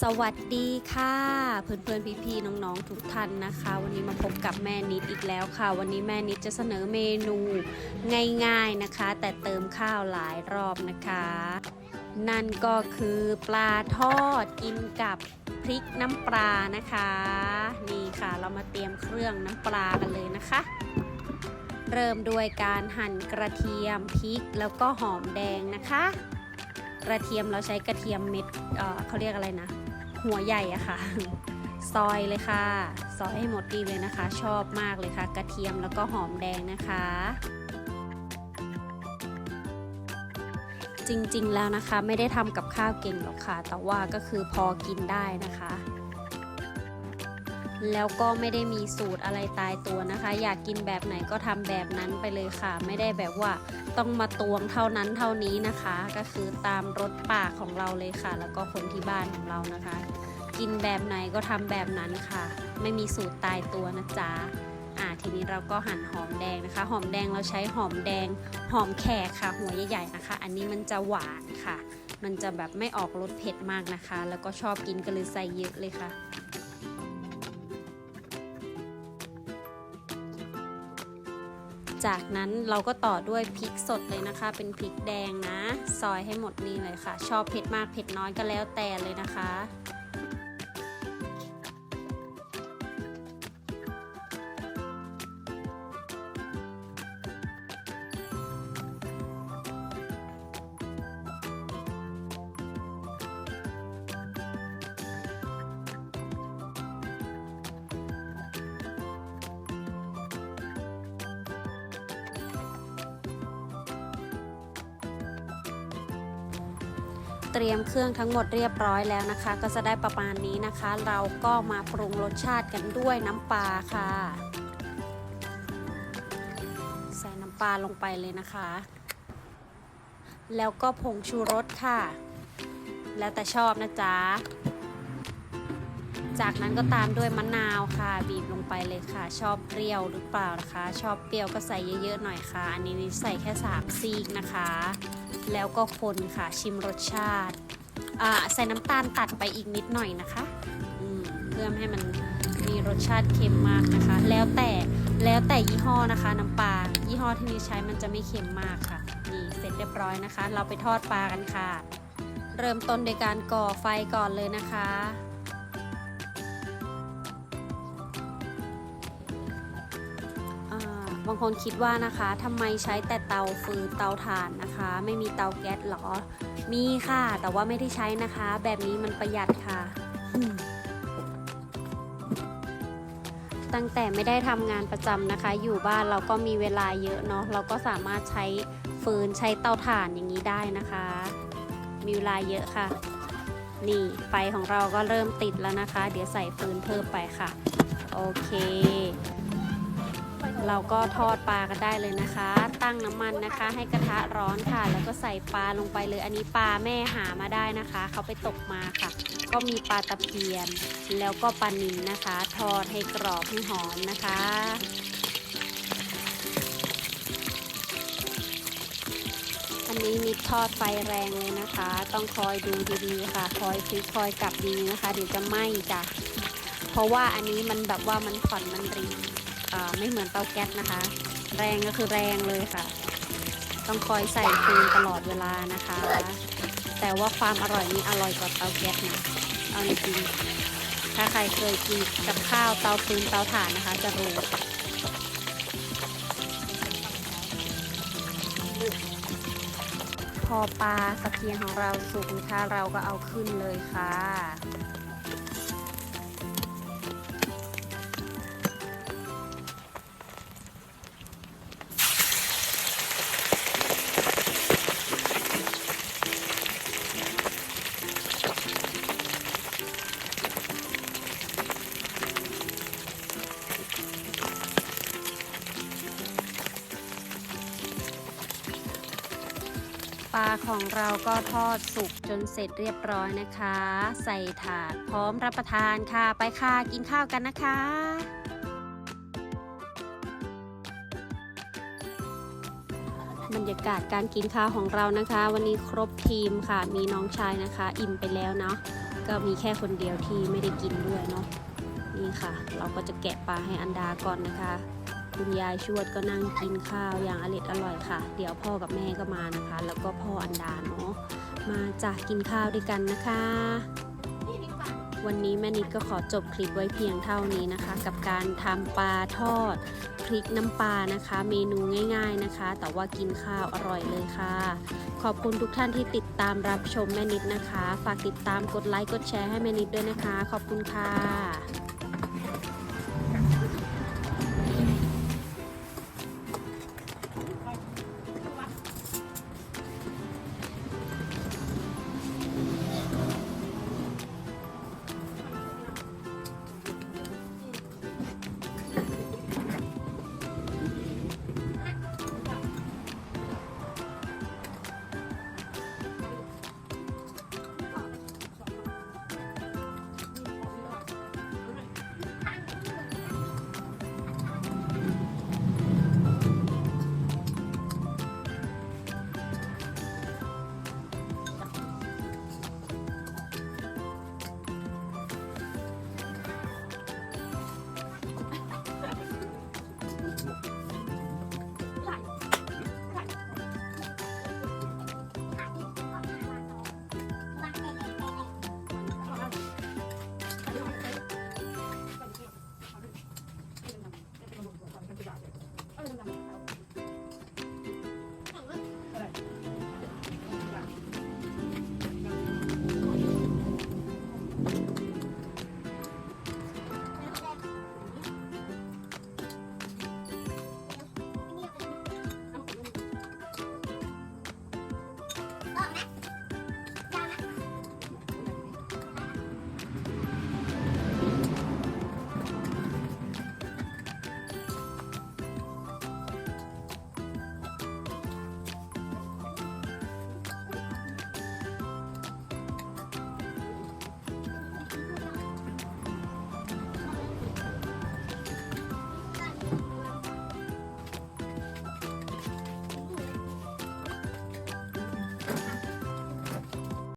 สวัสดีค่ะ เพื่อนๆพี่ๆน้องๆทุกท่านนะคะ วันนี้มาพบกับแม่นิดอีกแล้วค่ะ วันนี้แม่นิดจะเสนอเมนูง่ายๆนะคะ แต่เติมข้าวหลายรอบนะคะ นั่นก็คือปลาทอดกินกับพริกน้ำปลานะคะ นี่ค่ะเรามาเตรียมเครื่องน้ำปลากันเลยนะคะ เริ่มด้วยการหั่นกระเทียมพริกแล้วก็หอมแดงนะคะ กระเทียมเราใช้กระเทียมเม็ดเเขาเรียกอะไรนะ หัวใหญ่อะค่ะ ซอยเลยค่ะ ซอยให้หมดดีเลยนะคะ ชอบมากเลยค่ะ กระเทียมแล้วก็หอมแดงนะคะ จริงๆแล้วนะคะ ไม่ได้ทำกับข้าวเก่งหรอกค่ะ แต่ว่าก็คือพอกินได้นะคะแล้วก็ไม่ได้มีสูตรอะไรตายตัวนะคะ อยากกินแบบไหนก็ทำแบบนั้นไปเลยค่ะ ไม่ได้แบบว่า ต้องมาตวงเท่านั้นเท่านี้นะคะ ก็คือตามรสปากของเราเลยค่ะ แล้วก็คนที่บ้านของเรานะคะ กินแบบไหนก็ทำแบบนั้นค่ะ ไม่มีสูตรตายตัวนะจ๊ะอ่าทีนี้เราก็หั่นหอมแดงนะคะ หอมแดงเราใช้หอมแดงหอมแขกค่ะ หัวใหญ่ๆนะคะ อันนี้มันจะหวานค่ะ มันจะแบบไม่ออกรสเผ็ดมากนะคะ แล้วก็ชอบกินก็เลยใส่เยอะเลยค่ะ จากนั้นเราก็ต่อด้วยพริกสดเลยนะคะ เป็นพริกแดงนะ ซอยให้หมดนี่เลยค่ะ ชอบเผ็ดมากเผ็ดน้อยก็แล้วแต่เลยนะคะ เตรียมเครื่องทั้งหมดเรียบร้อยแล้วนะคะ ก็จะได้ประมาณนี้นะคะ เราก็มาปรุงรสชาติกันด้วยน้ำปลาค่ะ ใส่น้ำปลาลงไปเลยนะคะ แล้วก็ผงชูรสค่ะ แล้วแต่ชอบนะจ๊ะ จากนั้นก็ตามด้วยมะนาวค่ะ บีบลงไปเลยค่ะ ชอบเปรี้ยวหรือเปล่านะคะ ชอบเปรี้ยวก็ใส่เยอะๆหน่อยค่ะ อันนี้ใส่แค่3ซีกนะคะ แล้วก็คนค่ะชิมรสชาติใส่น้ำตาลตัดไปอีกนิดหน่อยนะคะเพื่อให้มันมีรสชาติเค็มมากนะคะ แล้วแต่แล้วแต่ยี่ห้อนะคะ น้ำปลายี่ห้อที่นี่ใช้มันจะไม่เค็มมากค่ะนี่เสร็จเรียบร้อยนะคะ เราไปทอดปลากันค่ะ เริ่มต้นโดยการก่อไฟก่อนเลยนะคะ บางคนคิดว่านะคะทำไมใช้แต่เตาฟืนเตาถ่านนะคะ ไม่มีเตาแก๊สหรอ มีค่ะ แต่ว่าไม่ได้ใช้นะคะ แบบนี้มันประหยัดค่ะ ตั้งแต่ไม่ได้ทำงานประจำนะคะ อยู่บ้านเราก็มีเวลาเยอะเนาะเราก็สามารถใช้ฟืนใช้เตาถ่านอย่างนี้ได้นะคะ มีเวลาเยอะค่ะ นี่ไฟของเราก็เริ่มติดแล้วนะคะ เดี๋ยวใส่ฟืนเพิ่มไปค่ะ โอเค เราก็ทอดปลากันได้เลยนะคะ ตั้งน้ำมันนะคะ ให้กระทะร้อนค่ะ แล้วก็ใส่ปลาลงไปเลย อันนี้ปลาแม่หามาได้นะคะ เขาไปตกมาค่ะ ก็มีปลาตะเพียน แล้วก็ปลานิลนนะคะ ทอดให้กรอบให้หอมนะคะอันนี้นิดทอดไฟแรงเลยนะคะ ต้องคอยดูดีๆค่ะ คอยพลิกคอยกลับดีนะคะ เดี๋ยวจะไหม้จ้ะ เพราะว่าอันนี้มันแบบว่ามันผ่อนมันรี ไม่เหมือนเตาแก๊สนะคะ แรงก็คือแรงเลยค่ะ ต้องคอยใส่ฟืนตลอดเวลานะคะ แต่ว่าความอร่อยนี้อร่อยกว่าเตาแก๊สนะเอาจริงถ้าใครเคยกินกับข้าวเตาฟืนเตาถ่านนะคะ จะรู้พอปลากระเทียมของเราสุกนะคะเราก็เอาขึ้นเลยค่ะ ปลาของเราก็ทอดสุกจนเสร็จเรียบร้อยนะคะ ใส่ถาดพร้อมรับประทานค่ะ ไปค่ะกินข้าวกันนะคะบรรยากาศการกินข้าวของเรานะคะ วันนี้ครบทีมค่ะ มีน้องชายนะคะ อิ่มไปแล้วเนาะก็มีแค่คนเดียวที่ไม่ได้กินด้วยเนาะนี่ค่ะ เราก็จะแกะปลาให้อันดาก่อนนะคะ คุณยายชวดก็นั่งกินข้าวอย่างอร็ดอร่อยค่ะ เดี๋ยวพ่อกับแม่ก็มานะคะ แล้วก็พ่ออันดาเนาะมาจากกินข้าวด้วยกันนะคะ วันนี้แม่นิดก็ขอจบคลิปไว้เพียงเท่านี้นะคะ กับการทำปลาทอดพริกน้ำปลานะคะ เมนูง่าย ๆนะคะ แต่ว่ากินข้าวอร่อยเลยค่ะ ขอบคุณทุกท่านที่ติดตามรับชมแม่นิดนะคะ ฝากติดตามกดไลค์กดแชร์ให้แม่นิดด้วยนะคะ ขอบคุณค่ะ